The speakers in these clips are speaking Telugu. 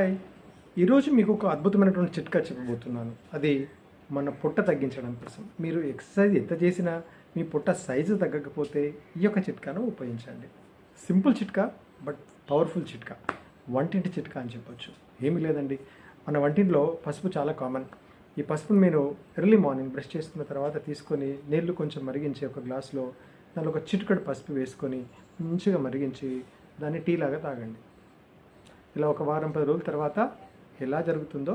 హాయ్ ఈరోజు మీకు ఒక అద్భుతమైనటువంటి చిట్కా చెప్పబోతున్నాను. అది మన పొట్ట తగ్గించడం కోసం. మీరు ఎక్సర్సైజ్ ఎంత చేసినా మీ పొట్ట సైజు తగ్గకపోతే ఈ యొక్క చిట్కాను ఉపయోగించండి. సింపుల్ చిట్కా బట్ పవర్ఫుల్ చిట్కా. వంటింటి చిట్కా అని చెప్పొచ్చు. ఏమీ లేదండి. మన వంటింట్లో పసుపు చాలా కామన్. ఈ పసుపును మీరు ఎర్లీ మార్నింగ్ బ్రష్ చేసుకున్న తర్వాత తీసుకొని నీళ్ళు కొంచెం మరిగించి ఒక గ్లాస్లో దానిలో ఒక చిటికడు పసుపు వేసుకొని మంచిగా మరిగించి దాన్ని టీ లాగా తాగండి. ఇలా ఒక వారం పది రోజుల తర్వాత ఎలా జరుగుతుందో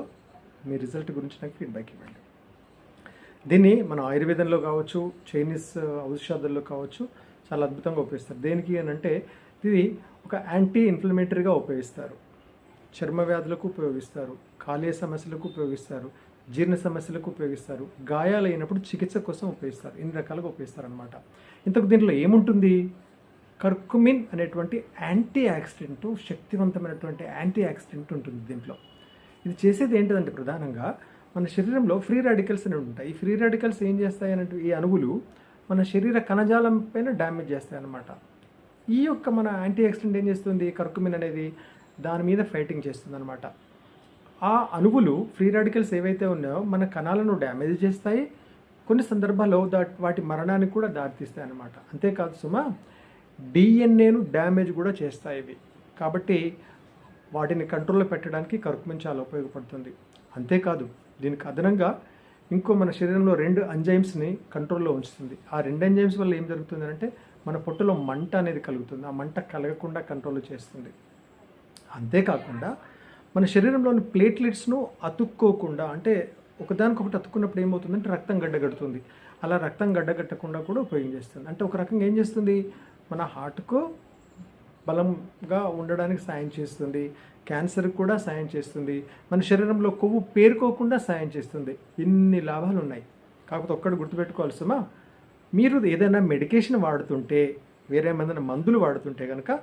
మీ రిజల్ట్ గురించి నాకు ఫీడ్బ్యాక్ ఇవ్వండి. దీన్ని మన ఆయుర్వేదంలో కావచ్చు చైనీస్ ఔషధాల్లో కావచ్చు చాలా అద్భుతంగా ఉపయోగిస్తారు. దేనికి అని అంటే ఇది ఒక యాంటీ ఇన్ఫ్లమేటరీగా ఉపయోగిస్తారు. చర్మ వ్యాధులకు ఉపయోగిస్తారు కాలేయ సమస్యలకు ఉపయోగిస్తారు జీర్ణ సమస్యలకు ఉపయోగిస్తారు గాయాలైనప్పుడు చికిత్స కోసం ఉపయోగిస్తారు. ఇన్ని రకాలుగా ఉపయోగిస్తారు అనమాట ఇంతకు దీంట్లో ఏముంటుంది? కర్కుమిన్ అనేటువంటి యాంటీ యాక్సిడెంట్ శక్తివంతమైనటువంటి యాంటీ యాక్సిడెంట్ ఉంటుంది దీంట్లో. ఇది చేసేది ఏంటిదంటే ప్రధానంగా మన శరీరంలో ఫ్రీ రాడికల్స్ అనేవి ఉంటాయి. ఈ ఫ్రీ రాడికల్స్ ఏం చేస్తాయి అన్నట్టు ఈ అణువులు మన శరీర కణజాలం పైన డ్యామేజ్ చేస్తాయి అన్నమాట. ఈ యొక్క మన యాంటీ యాక్సిడెంట్ ఏం చేస్తుంది? కర్కుమిన్ అనేది దాని మీద ఫైటింగ్ చేస్తుంది అనమాట ఆ అణువులు ఫ్రీ రాడికల్స్ ఏవైతే ఉన్నాయో మన కణాలను డ్యామేజ్ చేస్తాయి. కొన్ని సందర్భాల్లో దా వాటి మరణానికి కూడా దారితీస్తాయి అన్నమాట. అంతేకాదు సుమా డిఎన్ఏను డ్యామేజ్ కూడా చేస్తాయి ఇవి. కాబట్టి వాటిని కంట్రోల్లో పెట్టడానికి కర్కుమిన్ చాలా ఉపయోగపడుతుంది. అంతేకాదు దీనికి అదనంగా ఇంకో మన శరీరంలో రెండు ఎంజైమ్స్ని కంట్రోల్లో ఉంచుతుంది. ఆ రెండు ఎంజైమ్స్ వల్ల ఏం జరుగుతుంది అంటే మన పొట్టులో మంట అనేది కలుగుతుంది. ఆ మంట కలగకుండా కంట్రోల్ చేస్తుంది. అంతేకాకుండా మన శరీరంలోని ప్లేట్లెట్స్ను అతుక్కోకుండా అంటే ఒకదానికొకటి అతుక్కున్నప్పుడు ఏమవుతుందంటే రక్తం గడ్డగడుతుంది. అలా రక్తం గడ్డగట్టకుండా కూడా ఉపయోగించేస్తుంది అంటే ఒక రకంగా ఏం చేస్తుంది? మన హార్ట్కు బలంగా ఉండడానికి సాయం చేస్తుంది. క్యాన్సర్ కూడా సాయం చేస్తుంది. మన శరీరంలో కొవ్వు పేరుకోకుండా సాయం చేస్తుంది. ఇన్ని లాభాలు ఉన్నాయి. కాకపోతే ఒక్కటి గుర్తుపెట్టుకోవాలి సుమా మీరు ఏదైనా మెడికేషన్ వాడుతుంటే వేరే ఏమైనా మందులు వాడుతుంటే కనుక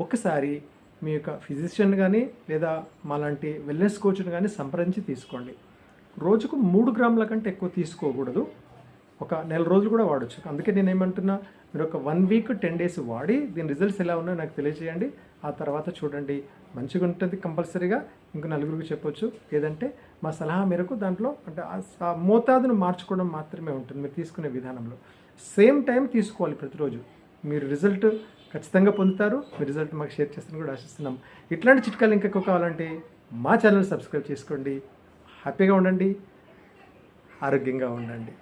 ఒకసారి మీ యొక్క ఫిజిషియన్ కానీ లేదా మాలాంటి వెల్నెస్ కోచ్ని కానీ సంప్రదించి తీసుకోండి. రోజుకు మూడు గ్రాముల కంటే ఎక్కువ తీసుకోకూడదు. ఒక నెల రోజులు కూడా వాడచ్చు. అందుకే నేను ఏమంటున్నా మీరు ఒక వన్ వీక్ టెన్ డేస్ వాడి దీని రిజల్ట్స్ ఎలా ఉన్నాయో నాకు తెలియజేయండి. ఆ తర్వాత చూడండి. మంచిగా ఉంటుంది కంపల్సరీగా. ఇంకో నలుగురికి చెప్పొచ్చు. ఏదంటే మా సలహా మేరకు దాంట్లో అంటే ఆ- మోతాదును మార్చుకోవడం మాత్రమే ఉంటుంది. మీరు తీసుకునే విధానంలో. సేమ్ టైం తీసుకోవాలి ప్రతిరోజు. మీరు రిజల్ట్ ఖచ్చితంగా పొందుతారు. మీ రిజల్ట్ మాకు షేర్ చేస్తారని కూడా ఆశిస్తున్నాం. ఇట్లాంటి చిట్కాలు ఇంకా ఎక్కువ కావాలంటే మా ఛానల్ సబ్స్క్రైబ్ చేసుకోండి. హ్యాపీగా ఉండండి. ఆరోగ్యంగా ఉండండి.